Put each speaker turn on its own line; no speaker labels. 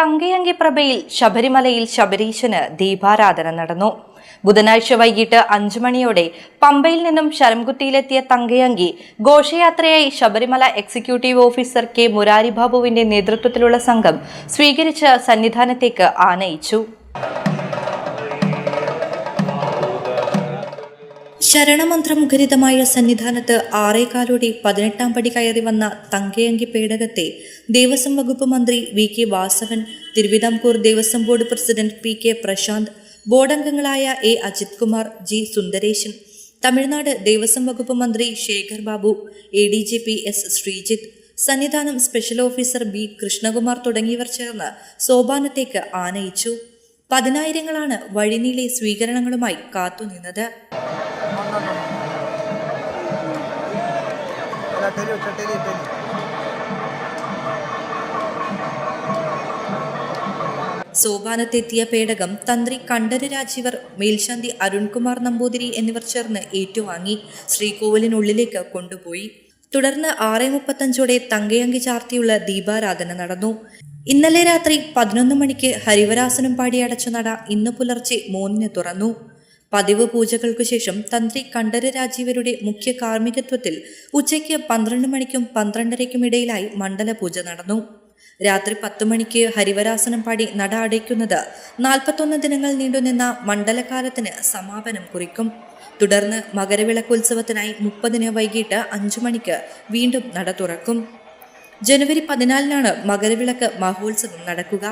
തങ്കയങ്കി പ്രഭയിൽ ശബരിമലയിൽ ശബരീശന് ദീപാരാധന നടന്നു. ബുധനാഴ്ച വൈകിട്ട് അഞ്ചു മണിയോടെ പമ്പയിൽ നിന്നും ശരംകുത്തിയിലെത്തിയ തങ്കയങ്കി ഘോഷയാത്രയായി ശബരിമല എക്സിക്യൂട്ടീവ് ഓഫീസർ കെ മുരാരിബാബുവിന്റെ നേതൃത്വത്തിലുള്ള സംഘം സ്വീകരിച്ച് സന്നിധാനത്തേക്ക് ആനയിച്ചു. ശരണമന്ത്രമുഖരിതമായ സന്നിധാനത്ത് ആറേകാലോടെ പതിനെട്ടാം പടി കയറി വന്ന തങ്കയങ്കി പേടകത്തെ ദേവസ്വം വകുപ്പ് മന്ത്രി V K Vasavan Thiruvithamkoor Devaswom board president P K Prashanth ബോർഡംഗങ്ങളായ A Ajith Kumar G Sundaresan Tamil Nadu Devaswom വകുപ്പ് മന്ത്രി Sekhar Babu A D G P S Sreejith Sannidhanam special officer B Krishnakumar തുടങ്ങിയവർ ചേർന്ന് സോപാനത്തേക്ക് ആനയിച്ചു. പതിനായിരങ്ങളാണ് വഴിനീളെ സ്വീകരണങ്ങളുമായി കാത്തുനിന്നത്.
അല്ല ടെലി ടെലി ടെലി
സോപാനത്തെത്തിയ പേടകം തന്ത്രി കണ്ഠര് രാജീവർ മേൽശാന്തി അരുൺകുമാർ നമ്പൂതിരി എന്നിവർ ചേർന്ന് ഏറ്റുവാങ്ങി ശ്രീകോവിലിനുള്ളിലേക്ക് കൊണ്ടുപോയി. തുടർന്ന് ആറ് മുപ്പത്തഞ്ചോടെ തങ്കയങ്കി ചാർത്തിയുള്ള ദീപാരാധന നടന്നു. ഇന്നലെ രാത്രി പതിനൊന്ന് മണിക്ക് ഹരിവരാസനം പാടി അടച്ച നട ഇന്ന് പുലർച്ചെ മൂന്നിന് തുറന്നു. പതിവ് പൂജകൾക്കു ശേഷം തന്ത്രി കണ്ഠര രാജീവരുടെ മുഖ്യ കാർമ്മികത്വത്തിൽ ഉച്ചയ്ക്ക് പന്ത്രണ്ട് മണിക്കും പന്ത്രണ്ടരയ്ക്കും ഇടയിലായി മണ്ഡല പൂജ നടന്നു. രാത്രി പത്തു മണിക്ക് ഹരിവരാസനം പാടി നട അടയ്ക്കുന്നത് നാൽപ്പത്തൊന്ന് ദിനങ്ങൾ നീണ്ടുനിന്ന മണ്ഡലകാലത്തിന് സമാപനം കുറിക്കും. തുടർന്ന് മകരവിളക്കുത്സവത്തിനായി മുപ്പതിന് വൈകിട്ട് അഞ്ചു മണിക്ക് വീണ്ടും നട തുറക്കും. ജനുവരി പതിനാലിനാണ് മകരവിളക്ക് മഹോത്സവം നടക്കുക.